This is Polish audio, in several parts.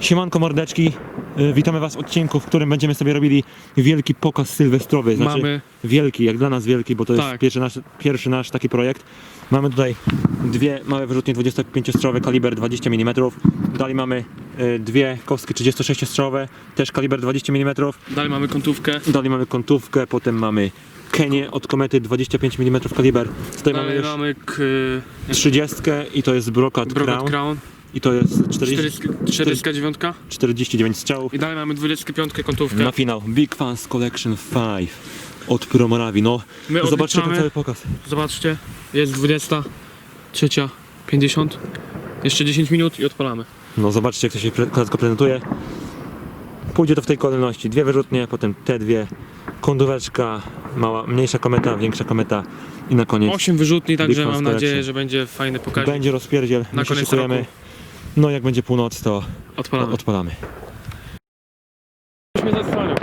Siemanko mordeczki, Y, witamy was w odcinku, w którym będziemy sobie robili wielki pokaz sylwestrowy. Znaczy, Mamy- wielki, jak dla nas wielki, bo to jest Tak. pierwszy, nasz, pierwszy nasz taki projekt. Mamy tutaj dwie małe wyrzutnie 25-strzałowe, kaliber 20 mm. Dalej mamy y, dwie kostki 36-strzałowe, też kaliber 20 mm. Dalej mamy kątówkę. Dalej mamy kątówkę, potem mamy Kenię od komety 25 mm kaliber. Tutaj mamy Dalej już mamy k... 30 i to jest Brokat Brokat Crown. Crown. I to jest 40, 49. 49 strzałów. I dalej mamy 25 kątówkę. Na finał Big Fans Collection 5 od Promoravi. No, My zobaczcie ten odliczamy. cały pokaz. Zobaczcie, jest 23.50. Jeszcze 10 minut i odpalamy. No, zobaczcie jak to się pre- klatko prezentuje. Pójdzie to w tej kolejności. Dwie wyrzutnie, potem te dwie. Kądóweczka, mała, mniejsza kometa, większa kometa i na koniec 8 wyrzutni, także Fans mam nadzieję, Collection. że będzie fajny pokaźnik. będzie rozpierdziel. Na My się koniec szykujemy. roku. No, jak będzie północ, to Odpalamy. odpalamy. Zasłaniał.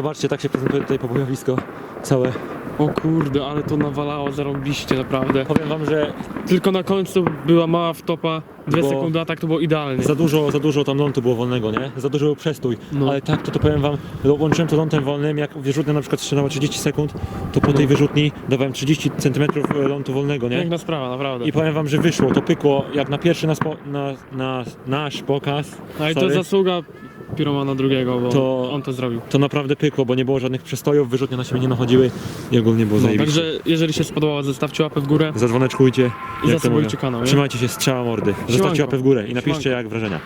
Zobaczcie, tak się prezentuje tutaj pobojowisko całe. O kurde, ale to nawalało zarąbiście naprawdę. Powiem wam, że Tylko na końcu była mała wtopa, dwie Bo- sekundy, a tak to było idealnie. za dużo, za dużo tam lądu było wolnego, nie? Za dużo był przestój. No. Ale tak, to, to powiem wam, łączyłem to lądem wolnym, jak wyrzutnia na przykład trzymała 30 sekund, to po tej wyrzutni dawałem 30 cm lądu wolnego, nie? Piękna sprawa, naprawdę. I powiem wam, że wyszło, to pykło, jak na pierwszy nas po, na, na, nasz pokaz, A i to sorry, zasługa piromana drugiego, bo To- on to zrobił. to naprawdę pykło, bo nie było żadnych przestojów, wyrzutnie na siebie nie nachodziły i ogólnie było No, zajebiście. także jeżeli się spodobało, zostawcie łapę w górę. Zadzwoneczkujcie. I zasubujcie kanał, nie? Trzymajcie się, strzała mordy. Zostawcie łapę w górę i napiszcie Siemanko. jak wrażenia.